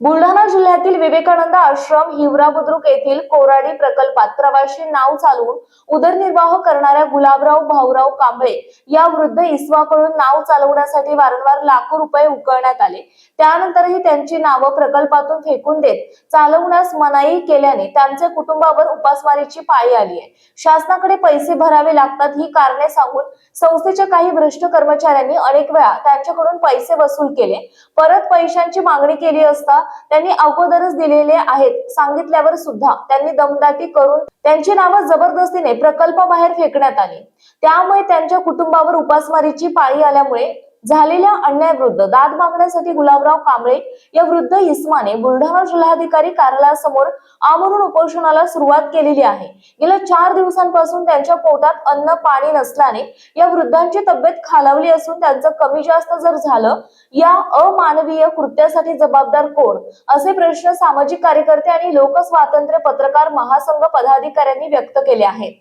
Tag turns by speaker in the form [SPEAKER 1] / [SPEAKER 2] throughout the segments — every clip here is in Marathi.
[SPEAKER 1] बुलढाणा जिल्ह्यातील विवेकानंद आश्रम हिवरा बुद्रुक येथील कोराडी प्रकल्पात प्रवाशी नाव चालवून उदरनिर्वाह करणाऱ्या गुलाबराव भाऊराव कांबळे या वृद्ध इसवाकडून नाव चालवण्यासाठी वारंवार लाखो रुपये उकळण्यात आले. त्यानंतरही त्यांची नावं प्रकल्पातून फेकून देत चालवण्यास मनाई केल्याने त्यांचे कुटुंबावर उपासमारीची पाळी आली आहे. शासनाकडे पैसे भरावे लागतात ही कारणे सांगून संस्थेच्या काही भ्रष्ट कर्मचाऱ्यांनी अनेक वेळा त्यांच्याकडून पैसे वसूल केले. परत पैशांची मागणी केली असता त्यांनी अगोदरच दिलेले आहेत. सांगितल्यावर सुद्धा त्यांनी दमदाटी करून त्यांची नावं जबरदस्तीने प्रकल्प बाहेर फेकण्यात आली. त्यामुळे त्यांच्या कुटुंबावर उपासमारीची पाळी आल्यामुळे झालेल्या अन्यायाविरुद्ध दाद मागण्यासाठी गुलाबराव कांबळे या वृद्ध इस्माने बुलढाणा जिल्हाधिकारी कार्यालयासमोर आमरण उपोषणाला सुरुवात केलेली आहे. गेल्या चार दिवसांपासून त्यांच्या पोटात अन्न पाणी नसल्याने या वृद्धांची तब्येत खालावली असून त्यांचं कमी जास्त जर झालं या अमानवीय कृत्यासाठी जबाबदार कोण? असे प्रश्न सामाजिक कार्यकर्ते आणि लोकस्वातंत्र्य पत्रकार महासंघ पदाधिकाऱ्यांनी व्यक्त केले आहेत.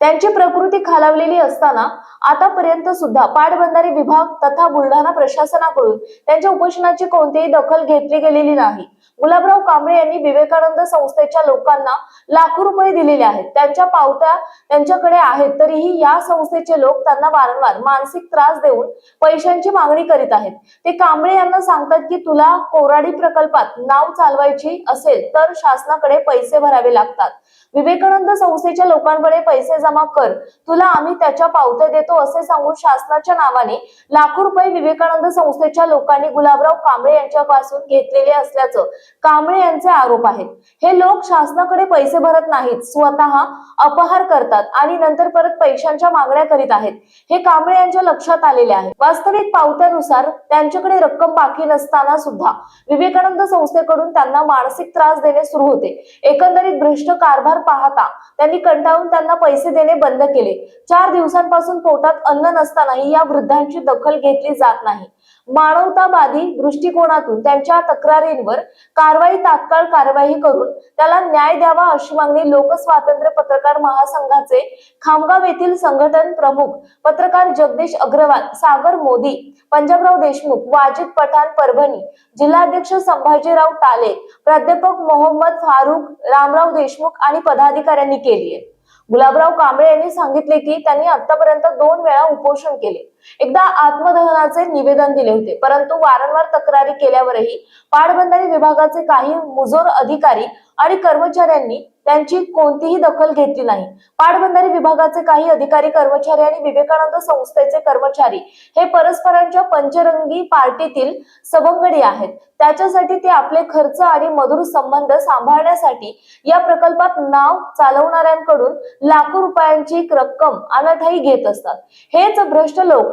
[SPEAKER 1] त्यांची प्रकृती खालावलेली असताना आतापर्यंत सुद्धा पाटबंधारे विभाग तथा बुलढाणा प्रशासनाकडून त्यांच्या उपोषणाची कोणतीही दखल घेतली गेलेली नाही. गुलाबराव कांबळे यांनी विवेकानंद संस्थेच्या लोकांना लाखो रुपये दिलेले आहेत. त्यांच्या पावत्या त्यांच्याकडे आहेत. तरीही या संस्थेचे लोक त्यांना वारंवार मानसिक त्रास देऊन पैशांची मागणी करीत आहेत. ते कांबळे यांना सांगतात की तुला कोराडी प्रकल्पात नाव चालवायची असेल तर शासनाकडे पैसे भरावे लागतात. विवेकानंद संस्थेच्या लोकांकडे पैसे जमा कर. तुला आम्ही त्याच्या पावत्या देतो असे सांगून शासनाच्या नावाने लाखो रुपये विवेकानंद संस्थेच्या लोकांनी गुलाबराव कांबळे यांच्यापासून घेतलेले असल्याचं कांबळे यांचे आरोप आहेत. हे लोक शासनाकडे पैसे भरत नाहीत स्वतः अपहार करतात आणि नंतर परत पैशांच्या मागण्या करीत आहेत. हे कांबळे यांच्या लक्षात आलेले आहे. वास्तविक पावत्यानुसार त्यांच्याकडे रक्कम बाकी नसताना सुद्धा विवेकानंद संस्थेकडून त्यांना मानसिक त्रास देणे सुरू होते. एकंदरीत भ्रष्ट कारभार पाहता त्यांनी कंटाळून त्यांना पैसे देणे बंद केले. चार दिवसांपासून पोटात अन्न नसतानाही या वृद्धांची दखल घेतली जात नाही. मानवतावादी दृष्टिकोनातून त्यांच्या तक्रारींवर कारवाई तात्काळ कारवाई करून त्याला न्याय द्यावा अशी मागणी लोकस्वातंत्र्य पत्रकार महासंघाचे खामगाव येथील संघटन प्रमुख पत्रकार जगदीश अग्रवाल सागर मोदी पंजाबराव देशमुख वाजिद पठाण परभणी जिल्हाध्यक्ष संभाजीराव टाले प्राध्यापक मोहम्मद फारुख रामराव देशमुख आणि पदाधिकाऱ्यांनी केली आहे. गुलाबराव कांबळे यांनी सांगितले की त्यांनी आतापर्यंत दोन वेळा उपोषण केले. एकदा आत्मदहनाचे निवेदन दिले होते परंतु वारंवार तक्रारी केल्यावरही पाटबंधारे विभागाचे काही मुजोर अधिकारी आणि कर्मचाऱ्यांनी त्यांची कोणतीही दखल घेतली नाही. पाटबंधारे विभागाचे काही अधिकारी कर्मचारी आणि विवेकानंद संस्थेचे कर्मचारी हे परस्परांच्या पंचरंगी पार्टीतील सवंगडी आहेत. त्याच्यासाठी ते आपले खर्च आणि मधुर संबंध सांभाळण्यासाठी या प्रकल्पात नाव चालवणाऱ्यांकडून लाखो रुपयांची रक्कम अनाठाई घेत असतात. हेच भ्रष्ट लोक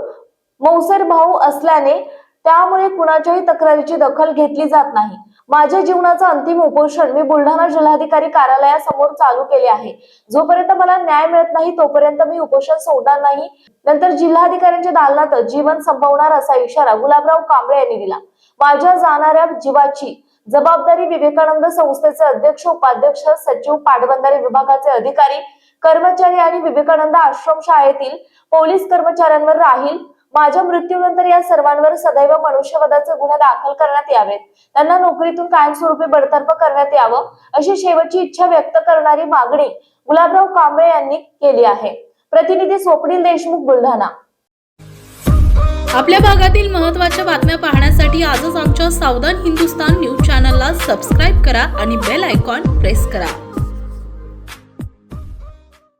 [SPEAKER 1] मौसेर भाऊ असल्याने त्यामुळे कुणाच्याही तक्रारीची दखल घेतली जात नाही. माझ्या जीवनाचं अंतिम उपोषण मी बुलढाणा जिल्हाधिकारी कार्यालयासमोर चालू केले आहे. जोपर्यंत मला न्याय मिळत नाही तोपर्यंत मी उपोषण सोडणार नाही. नंतर जिल्हाधिकाऱ्यांच्या दालनातच जीवन संपवणार असा इशारा गुलाबराव कांबळे यांनी दिला. माझ्या जाणाऱ्या जीवाची जबाबदारी विवेकानंद संस्थेचे अध्यक्ष उपाध्यक्ष सचिव पाटबंधारे विभागाचे अधिकारी कर्मचारी आणि विवेकानंद आश्रम शाळेतील पोलीस कर्मचाऱ्यांवर राहील. माझ्या मृत्यूनंतर या सर्वांवर सदैव मनुष्यवधाचे गुन्हे दाखल करण्यात यावेत. त्यांना नोकरीतून कायमस्वरूपी बडतर्फ करण्यात यावं अशी शेवटची इच्छा व्यक्त करणारी मागणी गुलाबराव कांबळे यांनी केली आहे. प्रतिनिधी स्वप्नील देशमुख बुलढाणा.
[SPEAKER 2] आपल्या भागातील महत्त्वाच्या बातम्या पाहण्यासाठी आजच आमच्या सावधान हिंदुस्तान न्यूज चॅनलला सबस्क्राईब करा आणि बेल आयकॉन प्रेस करा.